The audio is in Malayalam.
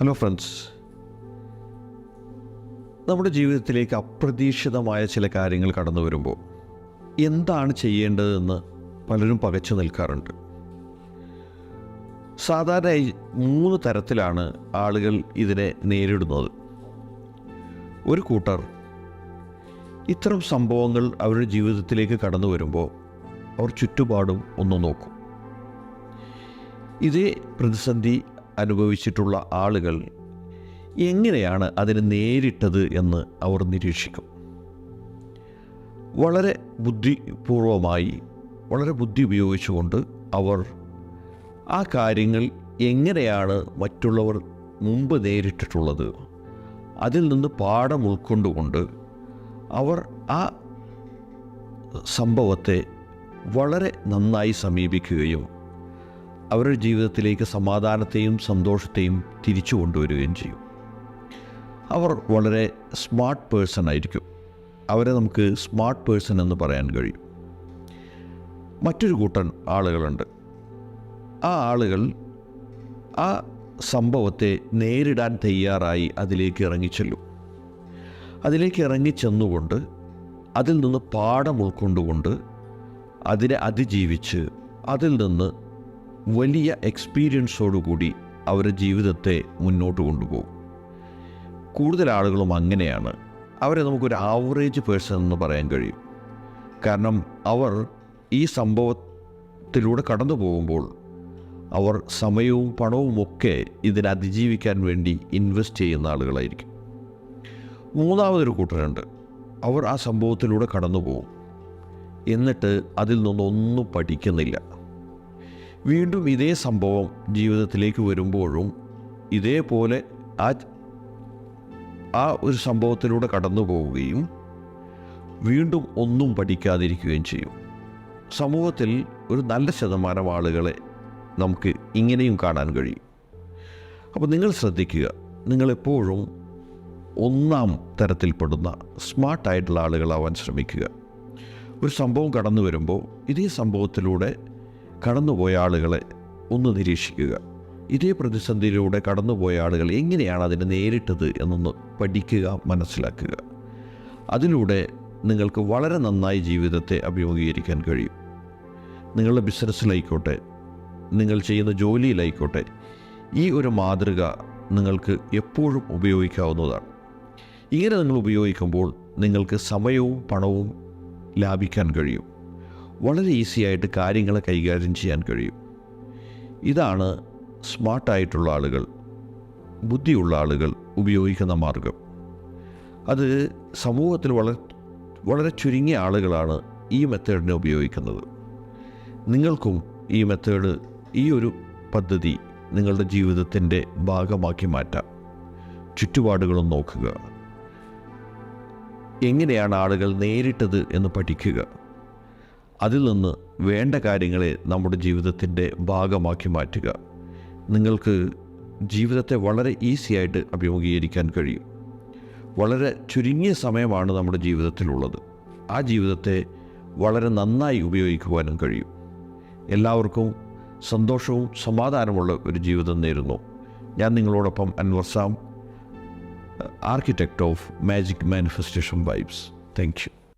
ഹലോ ഫ്രണ്ട്സ് നമ്മുടെ ജീവിതത്തിലേക്ക് അപ്രതീക്ഷിതമായ ചില കാര്യങ്ങൾ കടന്നു വരുമ്പോൾ എന്താണ് ചെയ്യേണ്ടതെന്ന് പലരും പകച്ചു നിൽക്കാറുണ്ട്. സാധാരണയായി മൂന്ന് തരത്തിലാണ് ആളുകൾ ഇതിനെ നേരിടുന്നത്. ഒരു കൂട്ടർ ഇത്തരം സംഭവങ്ങൾ അവരുടെ ജീവിതത്തിലേക്ക് കടന്നു വരുമ്പോൾ അവർ ചുറ്റുപാടും ഒന്ന് നോക്കും. ഇതേ പ്രതിസന്ധി അനുഭവിച്ചിട്ടുള്ള ആളുകൾ എങ്ങനെയാണ് അതിനെ നേരിട്ടത് എന്ന് അവർ നിരീക്ഷിക്കും. വളരെ ബുദ്ധിപൂർവമായി വളരെ ബുദ്ധി ഉപയോഗിച്ചുകൊണ്ട് അവർ ആ കാര്യങ്ങൾ എങ്ങനെയാണ് മറ്റുള്ളവർ മുമ്പ് നേരിട്ടിട്ടുള്ളത് അതിൽ നിന്ന് പാഠം ഉൾക്കൊണ്ടുകൊണ്ട് അവർ ആ സംഭവത്തെ വളരെ നന്നായി സമീപിക്കുകയും അവരുടെ ജീവിതത്തിലേക്ക് സമാധാനത്തെയും സന്തോഷത്തെയും തിരിച്ചു കൊണ്ടുവരികയും ചെയ്യും. അവർ വളരെ സ്മാർട്ട് പേഴ്സൺ ആയിരിക്കും. അവരെ നമുക്ക് സ്മാർട്ട് പേഴ്സൺ എന്ന് പറയാൻ കഴിയും. മറ്റൊരു കൂട്ടൻ ആളുകളുണ്ട്. ആ ആളുകൾ ആ സംഭവത്തെ നേരിടാൻ തയ്യാറായി അതിലേക്ക് ഇറങ്ങിച്ചെല്ലും. അതിലേക്ക് ഇറങ്ങിച്ചെന്നുകൊണ്ട് അതിൽ നിന്ന് പാഠം ഉൾക്കൊണ്ടുകൊണ്ട് അതിനെ അതിജീവിച്ച് അതിൽ നിന്ന് വലിയ എക്സ്പീരിയൻസോടുകൂടി അവരുടെ ജീവിതത്തെ മുന്നോട്ട് കൊണ്ടുപോകും. കൂടുതൽ ആളുകളും അങ്ങനെയാണ്. അവരെ നമുക്കൊരു ആവറേജ് പേഴ്സൺ എന്ന് പറയാൻ കഴിയും. കാരണം അവർ ഈ സംഭവത്തിലൂടെ കടന്നു പോകുമ്പോൾ അവർ സമയവും പണവും ഒക്കെ ഇതിനെ അതിജീവിക്കാൻ വേണ്ടി ഇൻവെസ്റ്റ് ചെയ്യുന്ന ആളുകളായിരിക്കും. മൂന്നാമതൊരു കൂട്ടരുണ്ട്. അവർ ആ സംഭവത്തിലൂടെ കടന്നു പോകും. എന്നിട്ട് അതിൽ നിന്നൊന്നും പഠിക്കുന്നില്ല. വീണ്ടും ഇതേ സംഭവം ജീവിതത്തിലേക്ക് വരുമ്പോഴും ഇതേപോലെ ആ ആ ഒരു സംഭവത്തിലൂടെ കടന്നു പോവുകയും വീണ്ടും ഒന്നും പഠിക്കാതിരിക്കുകയും ചെയ്യും. സമൂഹത്തിൽ ഒരു നല്ല ശതമാനം ആളുകളെ നമുക്ക് ഇങ്ങനെയും കാണാൻ കഴിയും. അപ്പോൾ നിങ്ങൾ ശ്രദ്ധിക്കുക നിങ്ങളെപ്പോഴും ഒന്നാം തരത്തിൽപ്പെടുന്ന സ്മാർട്ടായിട്ടുള്ള ആളുകളാവാൻ ശ്രമിക്കുക. ഒരു സംഭവം കടന്നു വരുമ്പോൾ ഇതേ സംഭവത്തിലൂടെ കടന്നുപോയ ആളുകളെ ഒന്ന് നിരീക്ഷിക്കുക. ഇതേ പ്രതിസന്ധിയിലൂടെ കടന്നുപോയ ആളുകൾ എങ്ങനെയാണ് അതിനെ നേരിട്ടത് എന്നൊന്ന് പഠിക്കുക മനസ്സിലാക്കുക. അതിലൂടെ നിങ്ങൾക്ക് വളരെ നന്നായി ജീവിതത്തെ അഭിമുഖീകരിക്കാൻ കഴിയും. നിങ്ങളുടെ ബിസിനസ്സിലായിക്കോട്ടെ നിങ്ങൾ ചെയ്യുന്ന ജോലിയിലായിക്കോട്ടെ ഈ ഒരു മാതൃക നിങ്ങൾക്ക് എപ്പോഴും ഉപയോഗിക്കാവുന്നതാണ്. ഇങ്ങനെ നിങ്ങൾ ഉപയോഗിക്കുമ്പോൾ നിങ്ങൾക്ക് സമയവും പണവും ലാഭിക്കാൻ കഴിയും. വളരെ ഈസി ആയിട്ട് കാര്യങ്ങളെ കൈകാര്യം ചെയ്യാൻ കഴിയും. ഇതാണ് സ്മാർട്ടായിട്ടുള്ള ആളുകൾ ബുദ്ധിയുള്ള ആളുകൾ ഉപയോഗിക്കുന്ന മാർഗം. അത് സമൂഹത്തിൽ വളരെ വളരെ ചുരുങ്ങിയ ആളുകളാണ് ഈ മെത്തേഡിനെ ഉപയോഗിക്കുന്നത്. നിങ്ങൾക്കും ഈ മെത്തേഡ് ഈ ഒരു പദ്ധതി നിങ്ങളുടെ ജീവിതത്തിന്റെ ഭാഗമാക്കി മാറ്റാം. ചുറ്റുപാടുകളും നോക്കുക. എങ്ങനെയാണ് ആളുകൾ നേരിട്ടത് എന്ന് പഠിക്കുക. അതിൽ നിന്ന് വേണ്ട കാര്യങ്ങളെ നമ്മുടെ ജീവിതത്തിന്റെ ഭാഗമാക്കി മാറ്റുക. നിങ്ങൾക്ക് ജീവിതത്തെ വളരെ ഈസിയായിട്ട് അഭിമുഖീകരിക്കാൻ കഴിയും. വളരെ ചുരുങ്ങിയ സമയമാണ് നമ്മുടെ ജീവിതത്തിലുള്ളത്. ആ ജീവിതത്തെ വളരെ നന്നായി ഉപയോഗിക്കുവാനും കഴിയും. എല്ലാവർക്കും സന്തോഷവും സമാധാനമുള്ള ഒരു ജീവിതം നേരുന്നു. ഞാൻ നിങ്ങളോടൊപ്പം Anwar Sam architect of magic manifestation vibes thank